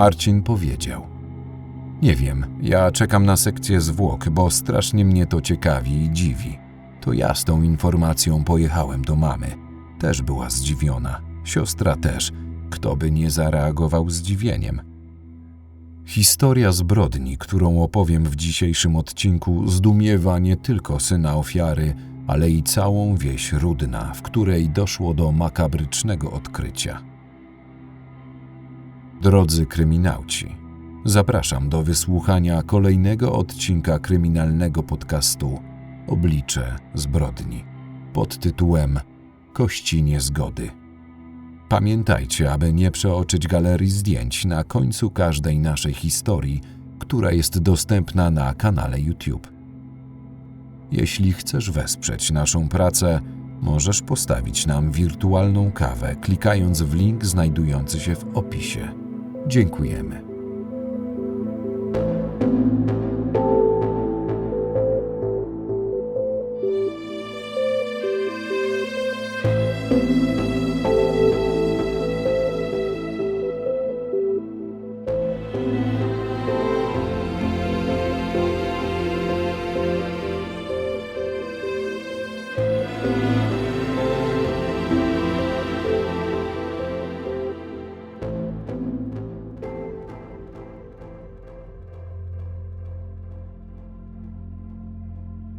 Marcin powiedział: Nie wiem, ja czekam na sekcję zwłok, bo strasznie mnie to ciekawi i dziwi. To ja z tą informacją pojechałem do mamy. Też była zdziwiona. Siostra też. Kto by nie zareagował zdziwieniem? Historia zbrodni, którą opowiem w dzisiejszym odcinku, zdumiewa nie tylko syna ofiary, ale i całą wieś Rudna, w której doszło do makabrycznego odkrycia. Drodzy kryminauci, zapraszam do wysłuchania kolejnego odcinka kryminalnego podcastu Oblicze zbrodni pod tytułem Kości niezgody. Pamiętajcie, aby nie przeoczyć galerii zdjęć na końcu każdej naszej historii, która jest dostępna na kanale YouTube. Jeśli chcesz wesprzeć naszą pracę, możesz postawić nam wirtualną kawę, klikając w link znajdujący się w opisie. Dziękujemy.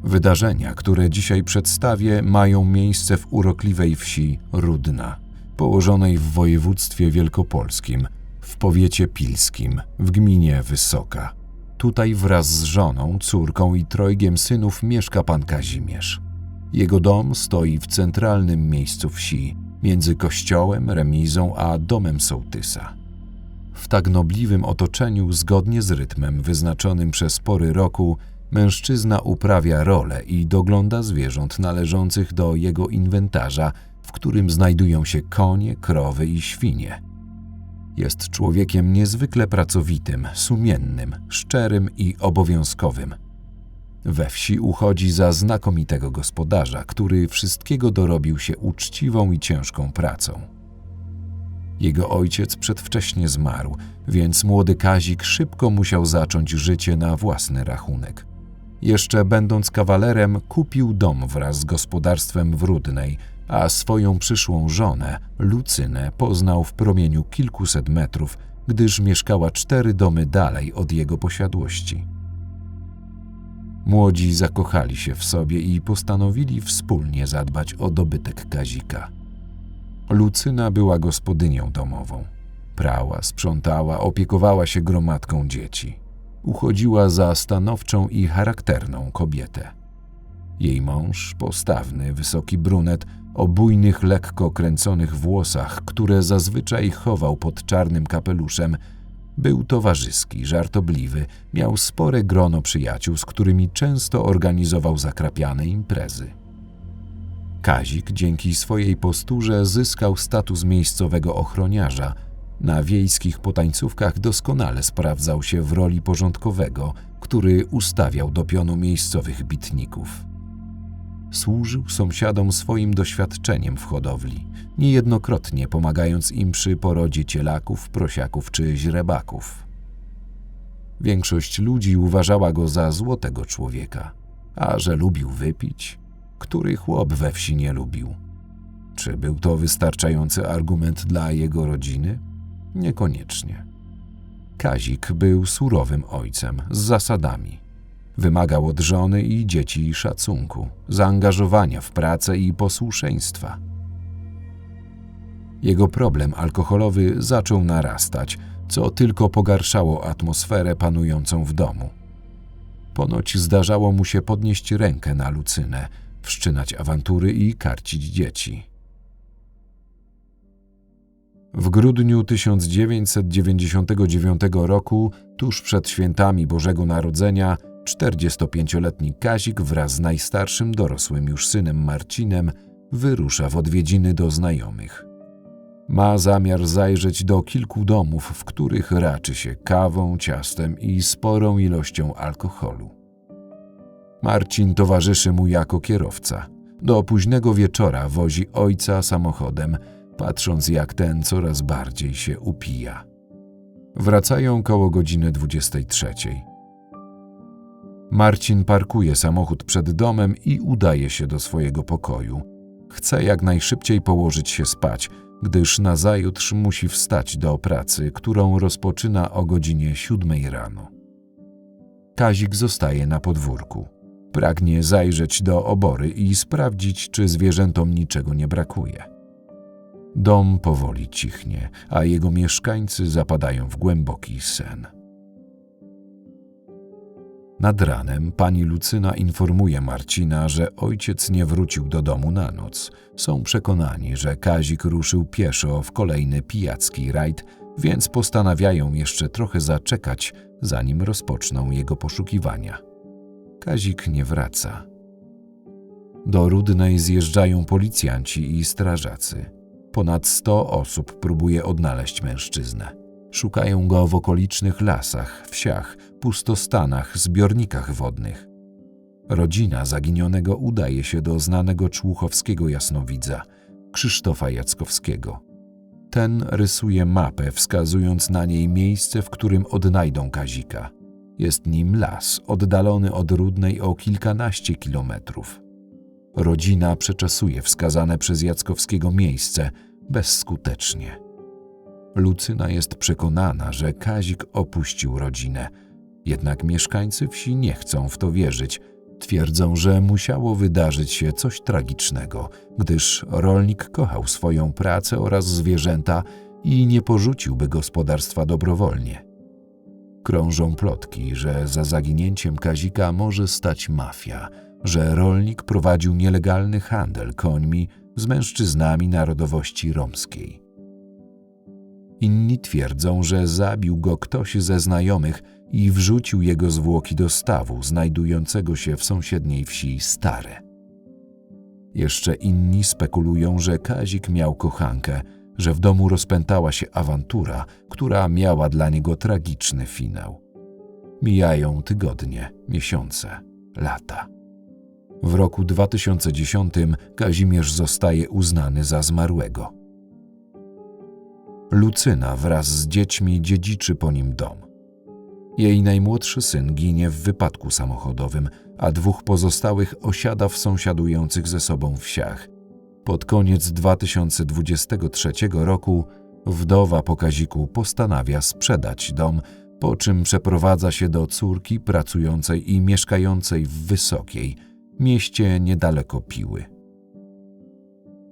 Wydarzenia, które dzisiaj przedstawię, mają miejsce w urokliwej wsi Rudna, położonej w województwie wielkopolskim, w powiecie pilskim, w gminie Wysoka. Tutaj wraz z żoną, córką i trojgiem synów mieszka pan Kazimierz. Jego dom stoi w centralnym miejscu wsi, między kościołem, remizą a domem sołtysa. W tak nobliwym otoczeniu, zgodnie z rytmem wyznaczonym przez pory roku, mężczyzna uprawia rolę i dogląda zwierząt należących do jego inwentarza, w którym znajdują się konie, krowy i świnie. Jest człowiekiem niezwykle pracowitym, sumiennym, szczerym i obowiązkowym. We wsi uchodzi za znakomitego gospodarza, który wszystkiego dorobił się uczciwą i ciężką pracą. Jego ojciec przedwcześnie zmarł, więc młody Kazik szybko musiał zacząć życie na własny rachunek. Jeszcze będąc kawalerem, kupił dom wraz z gospodarstwem w Rudnej, a swoją przyszłą żonę, Lucynę, poznał w promieniu kilkuset metrów, gdyż mieszkała cztery domy dalej od jego posiadłości. Młodzi zakochali się w sobie i postanowili wspólnie zadbać o dobytek Kazika. Lucyna była gospodynią domową. Prała, sprzątała, opiekowała się gromadką dzieci uchodziła za stanowczą i charakterną kobietę. Jej mąż, postawny, wysoki brunet, o bujnych, lekko kręconych włosach, które zazwyczaj chował pod czarnym kapeluszem, był towarzyski, żartobliwy, miał spore grono przyjaciół, z którymi często organizował zakrapiane imprezy. Kazik dzięki swojej posturze zyskał status miejscowego ochroniarza – na wiejskich potańcówkach doskonale sprawdzał się w roli porządkowego, który ustawiał do pionu miejscowych bitników. Służył sąsiadom swoim doświadczeniem w hodowli, niejednokrotnie pomagając im przy porodzie cielaków, prosiaków czy źrebaków. Większość ludzi uważała go za złotego człowieka, a że lubił wypić, który chłop we wsi nie lubił. Czy był to wystarczający argument dla jego rodziny? Niekoniecznie. Kazik był surowym ojcem z zasadami. Wymagał od żony i dzieci szacunku, zaangażowania w pracę i posłuszeństwa. Jego problem alkoholowy zaczął narastać, co tylko pogarszało atmosferę panującą w domu. Ponoć zdarzało mu się podnieść rękę na Lucynę, wszczynać awantury i karcić dzieci. W grudniu 1999 roku, tuż przed świętami Bożego Narodzenia, 45-letni Kazik wraz z najstarszym dorosłym już synem Marcinem wyrusza w odwiedziny do znajomych. Ma zamiar zajrzeć do kilku domów, w których raczy się kawą, ciastem i sporą ilością alkoholu. Marcin towarzyszy mu jako kierowca. Do późnego wieczora wozi ojca samochodem – patrząc jak ten coraz bardziej się upija. Wracają koło godziny 23. Marcin parkuje samochód przed domem i udaje się do swojego pokoju. Chce jak najszybciej położyć się spać, gdyż nazajutrz musi wstać do pracy, którą rozpoczyna o godzinie siódmej rano. Kazik zostaje na podwórku. Pragnie zajrzeć do obory i sprawdzić, czy zwierzętom niczego nie brakuje. Dom powoli cichnie, a jego mieszkańcy zapadają w głęboki sen. Nad ranem pani Lucyna informuje Marcina, że ojciec nie wrócił do domu na noc. Są przekonani, że Kazik ruszył pieszo w kolejny pijacki rajd, więc postanawiają jeszcze trochę zaczekać, zanim rozpoczną jego poszukiwania. Kazik nie wraca. Do Rudnej zjeżdżają policjanci i strażacy. Ponad sto osób próbuje odnaleźć mężczyznę. Szukają go w okolicznych lasach, wsiach, pustostanach, zbiornikach wodnych. Rodzina zaginionego udaje się do znanego człuchowskiego jasnowidza, Krzysztofa Jackowskiego. Ten rysuje mapę, wskazując na niej miejsce, w którym odnajdą Kazika. Jest nim las, oddalony od Rudnej o kilkanaście kilometrów. Rodzina przeczesuje wskazane przez Jackowskiego miejsce bezskutecznie. Lucyna jest przekonana, że Kazik opuścił rodzinę, jednak mieszkańcy wsi nie chcą w to wierzyć. Twierdzą, że musiało wydarzyć się coś tragicznego, gdyż rolnik kochał swoją pracę oraz zwierzęta i nie porzuciłby gospodarstwa dobrowolnie. Krążą plotki, że za zaginięciem Kazika może stać mafia, że rolnik prowadził nielegalny handel końmi z mężczyznami narodowości romskiej. Inni twierdzą, że zabił go ktoś ze znajomych i wrzucił jego zwłoki do stawu znajdującego się w sąsiedniej wsi Stare. Jeszcze inni spekulują, że Kazik miał kochankę, że w domu rozpętała się awantura, która miała dla niego tragiczny finał. Mijają tygodnie, miesiące, lata. W roku 2010 Kazimierz zostaje uznany za zmarłego. Lucyna wraz z dziećmi dziedziczy po nim dom. Jej najmłodszy syn ginie w wypadku samochodowym, a dwóch pozostałych osiada w sąsiadujących ze sobą wsiach. Pod koniec 2023 roku wdowa po Kaziku postanawia sprzedać dom, po czym przeprowadza się do córki pracującej i mieszkającej w Wysokiej, mieście niedaleko Piły.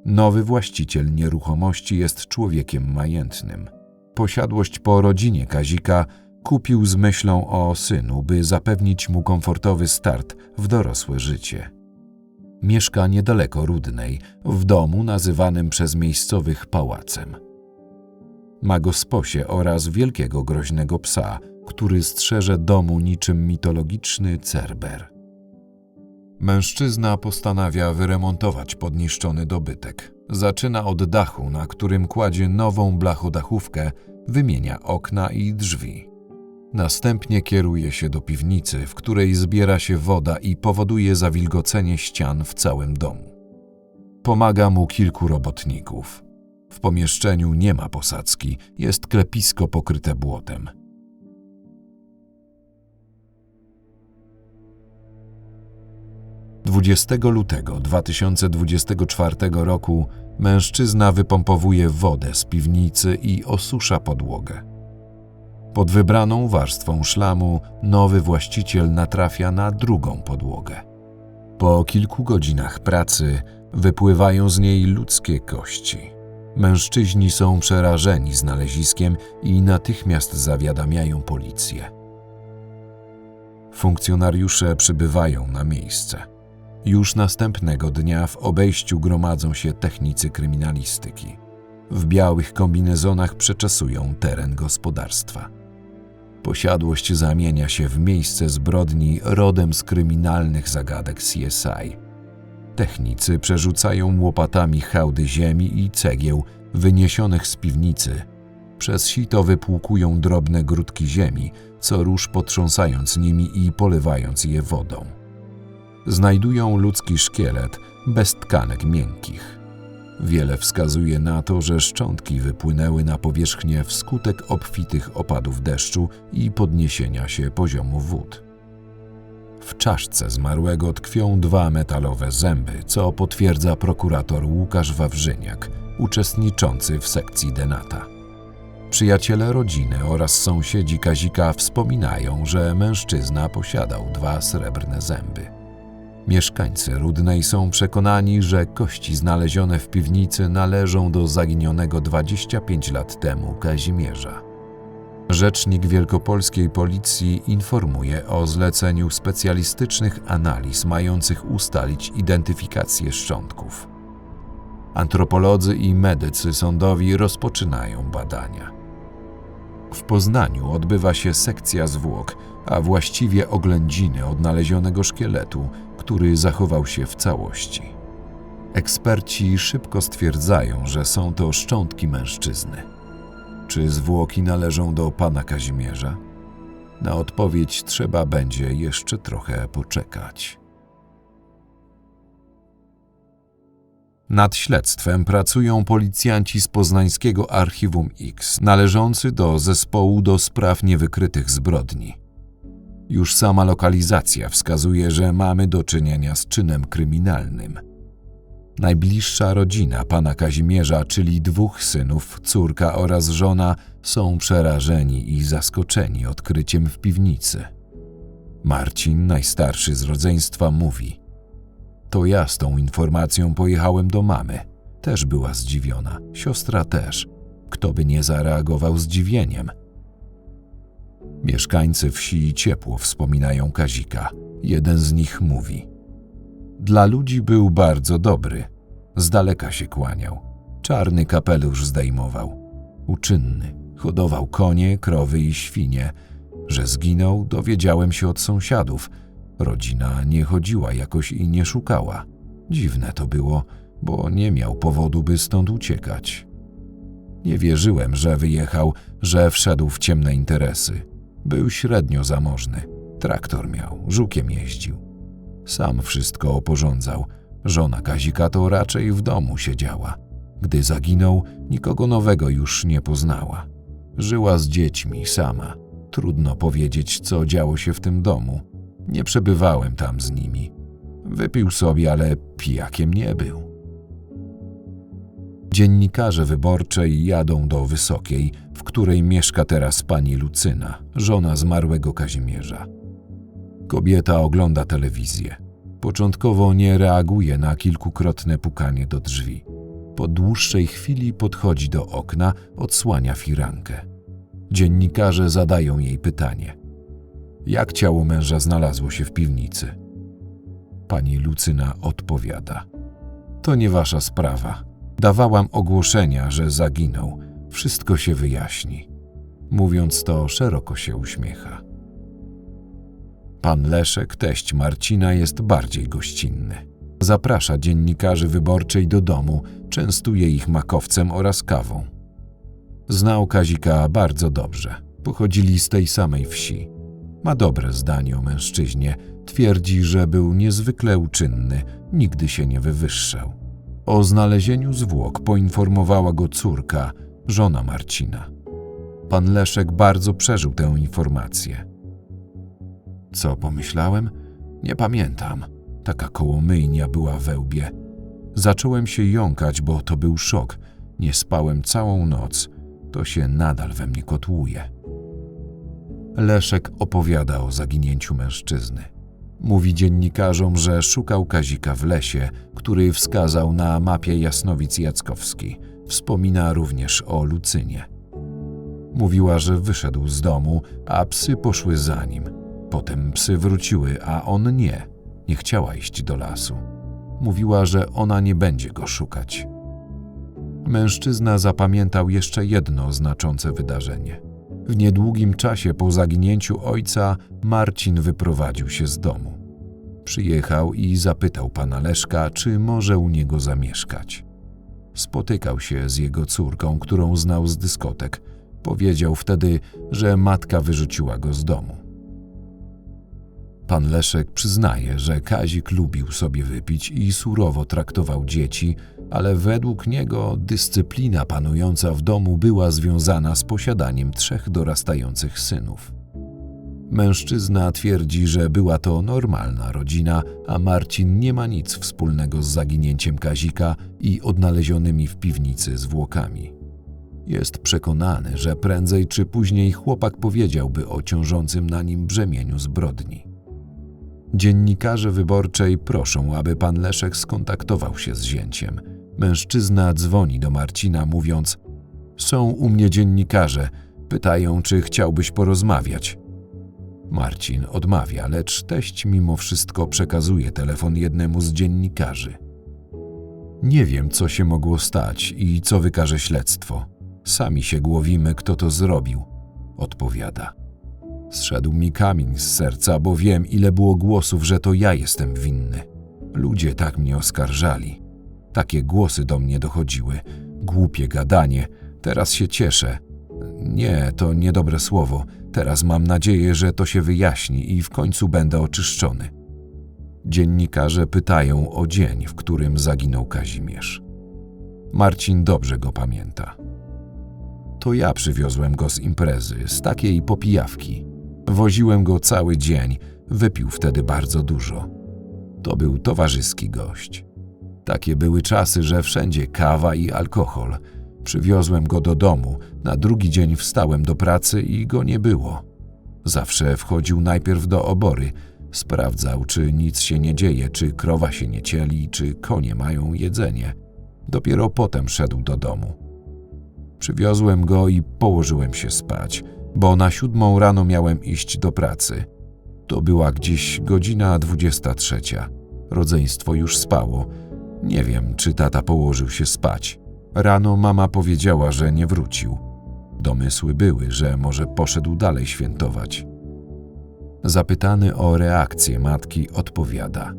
Nowy właściciel nieruchomości jest człowiekiem majętnym. Posiadłość po rodzinie Kazika kupił z myślą o synu, by zapewnić mu komfortowy start w dorosłe życie. Mieszka niedaleko Rudnej, w domu nazywanym przez miejscowych pałacem. Ma gosposie oraz wielkiego groźnego psa, który strzeże domu niczym mitologiczny Cerber. Mężczyzna postanawia wyremontować podniszczony dobytek. Zaczyna od dachu, na którym kładzie nową blachodachówkę, wymienia okna i drzwi. Następnie kieruje się do piwnicy, w której zbiera się woda i powoduje zawilgocenie ścian w całym domu. Pomaga mu kilku robotników. W pomieszczeniu nie ma posadzki, jest klepisko pokryte błotem. 20 lutego 2024 roku mężczyzna wypompowuje wodę z piwnicy i osusza podłogę. Pod wybraną warstwą szlamu nowy właściciel natrafia na drugą podłogę. Po kilku godzinach pracy wypływają z niej ludzkie kości. Mężczyźni są przerażeni znaleziskiem i natychmiast zawiadamiają policję. Funkcjonariusze przybywają na miejsce. Już następnego dnia w obejściu gromadzą się technicy kryminalistyki. W białych kombinezonach przeczesują teren gospodarstwa. Posiadłość zamienia się w miejsce zbrodni rodem z kryminalnych zagadek CSI. Technicy przerzucają łopatami hałdy ziemi i cegieł wyniesionych z piwnicy. Przez sito wypłukują drobne grudki ziemi, co róż potrząsając nimi i polewając je wodą znajdują ludzki szkielet bez tkanek miękkich. Wiele wskazuje na to, że szczątki wypłynęły na powierzchnię wskutek obfitych opadów deszczu i podniesienia się poziomu wód. W czaszce zmarłego tkwią dwa metalowe zęby, co potwierdza prokurator Łukasz Wawrzyniak, uczestniczący w sekcji Denata. Przyjaciele rodziny oraz sąsiedzi Kazika wspominają, że mężczyzna posiadał dwa srebrne zęby. Mieszkańcy Rudnej są przekonani, że kości znalezione w piwnicy należą do zaginionego 25 lat temu Kazimierza. Rzecznik wielkopolskiej policji informuje o zleceniu specjalistycznych analiz mających ustalić identyfikację szczątków. Antropolodzy i medycy sądowi rozpoczynają badania. W Poznaniu odbywa się sekcja zwłok, a właściwie oględziny odnalezionego szkieletu, który zachował się w całości. Eksperci szybko stwierdzają, że są to szczątki mężczyzny. Czy zwłoki należą do pana Kazimierza? Na odpowiedź trzeba będzie jeszcze trochę poczekać. Nad śledztwem pracują policjanci z poznańskiego Archiwum X, należący do zespołu do spraw niewykrytych zbrodni. Już sama lokalizacja wskazuje, że mamy do czynienia z czynem kryminalnym. Najbliższa rodzina pana Kazimierza, czyli dwóch synów, córka oraz żona, są przerażeni i zaskoczeni odkryciem w piwnicy. Marcin, najstarszy z rodzeństwa, mówi: To ja z tą informacją pojechałem do mamy. Też była zdziwiona, siostra też. Kto by nie zareagował zdziwieniem? Mieszkańcy wsi ciepło wspominają Kazika. Jeden z nich mówi: Dla ludzi był bardzo dobry. Z daleka się kłaniał. Czarny kapelusz zdejmował. Uczynny. Hodował konie, krowy i świnie. Że zginął, dowiedziałem się od sąsiadów. Rodzina nie chodziła jakoś i nie szukała. Dziwne to było, bo nie miał powodu, by stąd uciekać. Nie wierzyłem, że wyjechał, że wszedł w ciemne interesy. Był średnio zamożny. Traktor miał, żukiem jeździł. Sam wszystko oporządzał. Żona Kazika to raczej w domu siedziała. Gdy zaginął, nikogo nowego już nie poznała. Żyła z dziećmi sama. Trudno powiedzieć, co działo się w tym domu. Nie przebywałem tam z nimi. Wypił sobie, ale pijakiem nie był. Dziennikarze wyborczej jadą do Wysokiej, w której mieszka teraz pani Lucyna, żona zmarłego Kazimierza. Kobieta ogląda telewizję. Początkowo nie reaguje na kilkukrotne pukanie do drzwi. Po dłuższej chwili podchodzi do okna, odsłania firankę. Dziennikarze zadają jej pytanie: Jak ciało męża znalazło się w piwnicy? Pani Lucyna odpowiada: To nie wasza sprawa. Dawałam ogłoszenia, że zaginął. Wszystko się wyjaśni. Mówiąc to, szeroko się uśmiecha. Pan Leszek, teść Marcina, jest bardziej gościnny. Zaprasza dziennikarzy wyborczej do domu, częstuje ich makowcem oraz kawą. Znał Kazika bardzo dobrze. Pochodzili z tej samej wsi. Ma dobre zdanie o mężczyźnie. Twierdzi, że był niezwykle uczynny, nigdy się nie wywyższał. O znalezieniu zwłok poinformowała go córka, żona Marcina. Pan Leszek bardzo przeżył tę informację. Co pomyślałem? Nie pamiętam. Taka kołomyjnia była we łbie. Zacząłem się jąkać, bo to był szok. Nie spałem całą noc. To się nadal we mnie kotłuje. Leszek opowiada o zaginięciu mężczyzny. Mówi dziennikarzom, że szukał Kazika w lesie, który wskazał na mapie Jasnowic Jackowski. Wspomina również o Lucynie. Mówiła, że wyszedł z domu, a psy poszły za nim. Potem psy wróciły, a on nie. Nie chciała iść do lasu. Mówiła, że ona nie będzie go szukać. Mężczyzna zapamiętał jeszcze jedno znaczące wydarzenie. W niedługim czasie po zaginięciu ojca Marcin wyprowadził się z domu. Przyjechał i zapytał pana Leszka, czy może u niego zamieszkać. Spotykał się z jego córką, którą znał z dyskotek. Powiedział wtedy, że matka wyrzuciła go z domu. Pan Leszek przyznaje, że Kazik lubił sobie wypić i surowo traktował dzieci, ale według niego dyscyplina panująca w domu była związana z posiadaniem trzech dorastających synów. Mężczyzna twierdzi, że była to normalna rodzina, a Marcin nie ma nic wspólnego z zaginięciem Kazika i odnalezionymi w piwnicy zwłokami. Jest przekonany, że prędzej czy później chłopak powiedziałby o ciążącym na nim brzemieniu zbrodni. Dziennikarze wyborczej proszą, aby pan Leszek skontaktował się z zięciem. Mężczyzna dzwoni do Marcina, mówiąc: Są u mnie dziennikarze, pytają, czy chciałbyś porozmawiać. Marcin odmawia, lecz teść mimo wszystko przekazuje telefon jednemu z dziennikarzy. Nie wiem, co się mogło stać i co wykaże śledztwo. Sami się głowimy, kto to zrobił, odpowiada. Zszedł mi kamień z serca, bo wiem, ile było głosów, że to ja jestem winny. Ludzie tak mnie oskarżali. Takie głosy do mnie dochodziły. Głupie gadanie. Teraz się cieszę. Nie, to niedobre słowo. Teraz mam nadzieję, że to się wyjaśni i w końcu będę oczyszczony. Dziennikarze pytają o dzień, w którym zaginął Kazimierz. Marcin dobrze go pamięta. To ja przywiozłem go z imprezy, z takiej popijawki. Woziłem go cały dzień, wypił wtedy bardzo dużo. To był towarzyski gość. Takie były czasy, że wszędzie kawa i alkohol. Przywiozłem go do domu, na drugi dzień wstałem do pracy i go nie było. Zawsze wchodził najpierw do obory, sprawdzał, czy nic się nie dzieje, czy krowa się nie cieli, czy konie mają jedzenie. Dopiero potem szedł do domu. Przywiozłem go i położyłem się spać, bo na siódmą rano miałem iść do pracy. To była gdzieś godzina dwudziesta trzecia. Rodzeństwo już spało. Nie wiem, czy tata położył się spać. Rano mama powiedziała, że nie wrócił. Domysły były, że może poszedł dalej świętować. Zapytany o reakcję matki, odpowiada: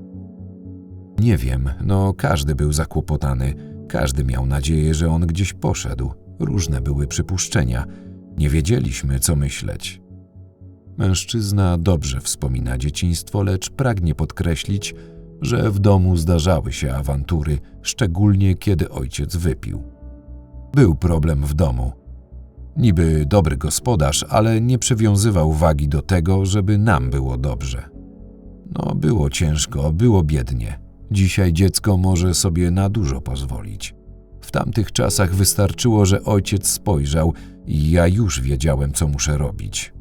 Nie wiem, no każdy był zakłopotany, każdy miał nadzieję, że on gdzieś poszedł. Różne były przypuszczenia. Nie wiedzieliśmy, co myśleć. Mężczyzna dobrze wspomina dzieciństwo, lecz pragnie podkreślić, że w domu zdarzały się awantury, szczególnie kiedy ojciec wypił. Był problem w domu. Niby dobry gospodarz, ale nie przywiązywał wagi do tego, żeby nam było dobrze. No, było ciężko, było biednie. Dzisiaj dziecko może sobie na dużo pozwolić. W tamtych czasach wystarczyło, że ojciec spojrzał i ja już wiedziałem, co muszę robić.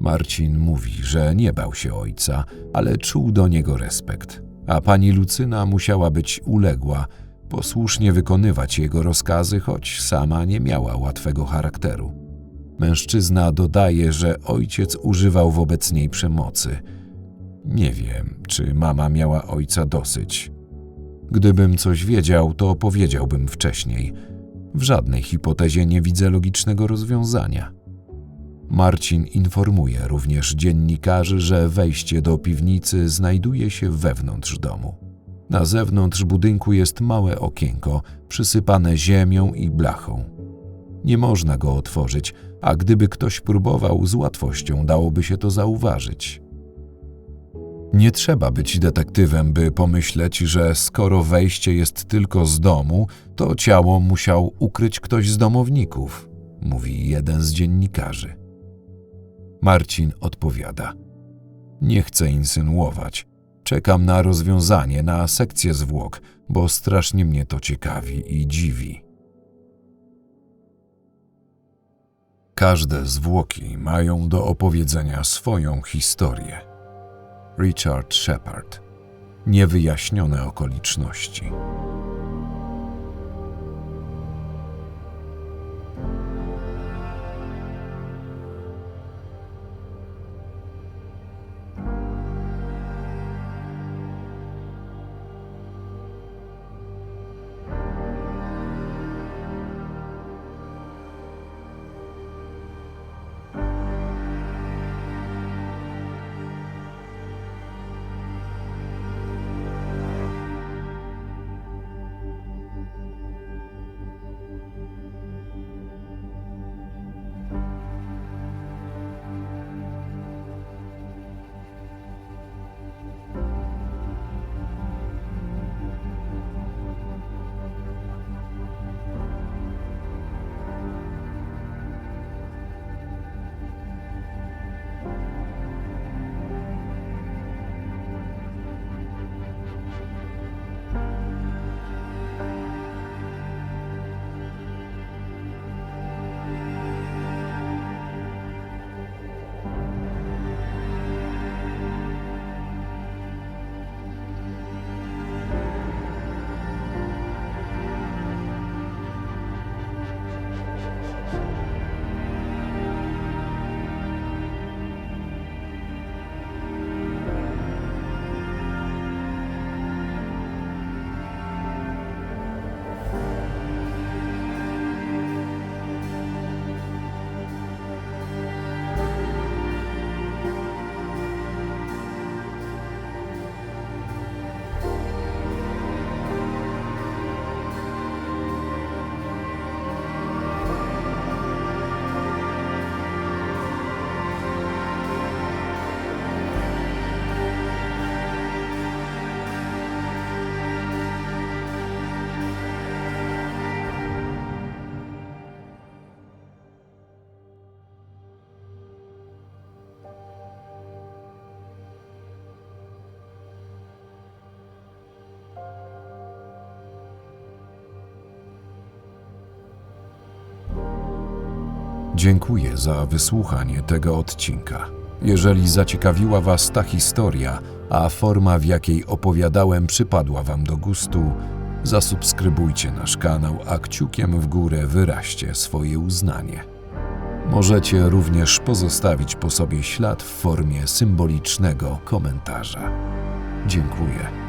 Marcin mówi, że nie bał się ojca, ale czuł do niego respekt, a pani Lucyna musiała być uległa, posłusznie wykonywać jego rozkazy, choć sama nie miała łatwego charakteru. Mężczyzna dodaje, że ojciec używał wobec niej przemocy. Nie wiem, czy mama miała ojca dosyć. Gdybym coś wiedział, to powiedziałbym wcześniej. W żadnej hipotezie nie widzę logicznego rozwiązania. Marcin informuje również dziennikarzy, że wejście do piwnicy znajduje się wewnątrz domu. Na zewnątrz budynku jest małe okienko, przysypane ziemią i blachą. Nie można go otworzyć, a gdyby ktoś próbował, z łatwością dałoby się to zauważyć. Nie trzeba być detektywem, by pomyśleć, że skoro wejście jest tylko z domu, to ciało musiał ukryć ktoś z domowników, mówi jeden z dziennikarzy. Marcin odpowiada: Nie chcę insynuować. Czekam na rozwiązanie, na sekcję zwłok, bo strasznie mnie to ciekawi i dziwi. Każde zwłoki mają do opowiedzenia swoją historię. Richard Shepard. Niewyjaśnione okoliczności. Dziękuję za wysłuchanie tego odcinka. Jeżeli zaciekawiła Was ta historia, a forma, w jakiej opowiadałem, przypadła Wam do gustu, zasubskrybujcie nasz kanał, a kciukiem w górę wyraźcie swoje uznanie. Możecie również pozostawić po sobie ślad w formie symbolicznego komentarza. Dziękuję.